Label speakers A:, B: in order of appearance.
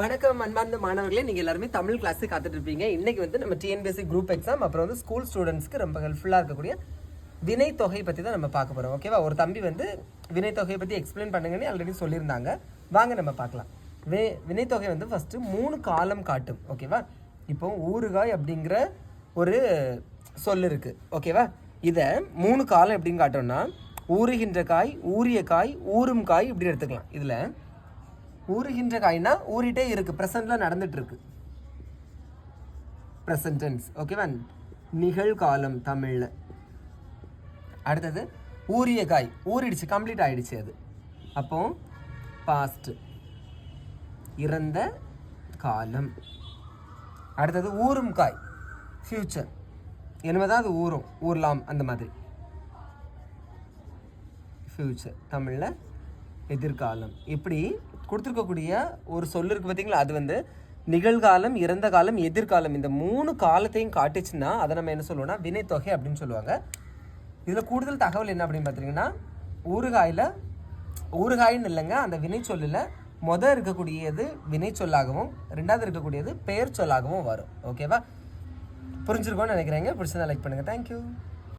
A: வணக்கம் அன்பார்ந்த மாணவர்களே. நீங்கள் எல்லாருமே தமிழ் கிளாஸுக்கு காத்துட்டு இருப்பீங்க. இன்னைக்கு வந்து நம்ம டிஎன்பிஎஸ்சி குரூப் எக்ஸாம் அப்புறம் வந்து ஸ்கூல் ஸ்டூடெண்ட்ஸ்க்கு ரொம்ப ஹெல்ப்ஃபுல்லாக இருக்கக்கூடிய வினைத்தொகை பற்றி தான் நம்ம பார்க்க போகிறோம் ஓகேவா ஒரு தம்பி வந்து வினைத்தொகையை பற்றி எக்ஸ்பிளைன் பண்ணுங்கன்னு ஆல்ரெடி சொல்லியிருந்தாங்க. வாங்க நம்ம பார்க்கலாம். வே வினைத்தொகை வந்து ஃபஸ்ட்டு மூணு காலம் காட்டும். ஓகேவா இப்போ ஊறுகாய் அப்படிங்கிற ஒரு சொல் இருக்குது ஓகேவா இதை மூணு காலம் எப்படின்னு காட்டோம்னா ஊறுகின்ற காய் ஊறிய காய் ஊறும் காய் இப்படி எடுத்துக்கலாம். இதில் ஊறுகின்ற காய்னா ஊறிட்டே இருக்கு. ப்ரெசன்ட்ல நடந்துட்டு இருக்கு ப்ரெசன்ட் ஓகேவா நிகழ்காலம் தமிழில். அடுத்தது ஊறிய காய். ஊறிடுச்சு கம்ப்ளீட் ஆயிடுச்சு அது. அப்போ பாஸ்ட் இறந்த காலம். அடுத்தது ஊறும் காய். ஃப்யூச்சர் என்னதான் அது ஊறும் ஊறலாம் அந்த மாதிரி. ஃப்யூச்சர் தமிழில் எதிர்காலம். இப்படி கொடுத்துருக்கக்கூடிய ஒரு சொல் இருக்குது பார்த்தீங்களா? அது வந்து நிகழ்காலம் இறந்த காலம் எதிர்காலம். இந்த மூணு காலத்தையும் காட்டுச்சுன்னா அதை நம்ம என்ன சொல்லுவோம்னா வினைத்தொகை அப்படின்னு சொல்லுவாங்க. இதில் கூடுதல் தகவல் என்ன அப்படின்னு பார்த்தீங்கன்னா ஊறுகாயில் ஊறுகாயின்னு இல்லைங்க அந்த வினை சொல்லில் மொதல் இருக்கக்கூடியது வினை சொல்லாகவும் ரெண்டாவது இருக்கக்கூடியது பெயர் சொல்லாகவும் வரும். ஓகேவா? புரிஞ்சிருக்கோன்னு நினைக்கிறேங்க. பிடிச்சதா லைக் பண்ணுங்கள் தேங்க்யூ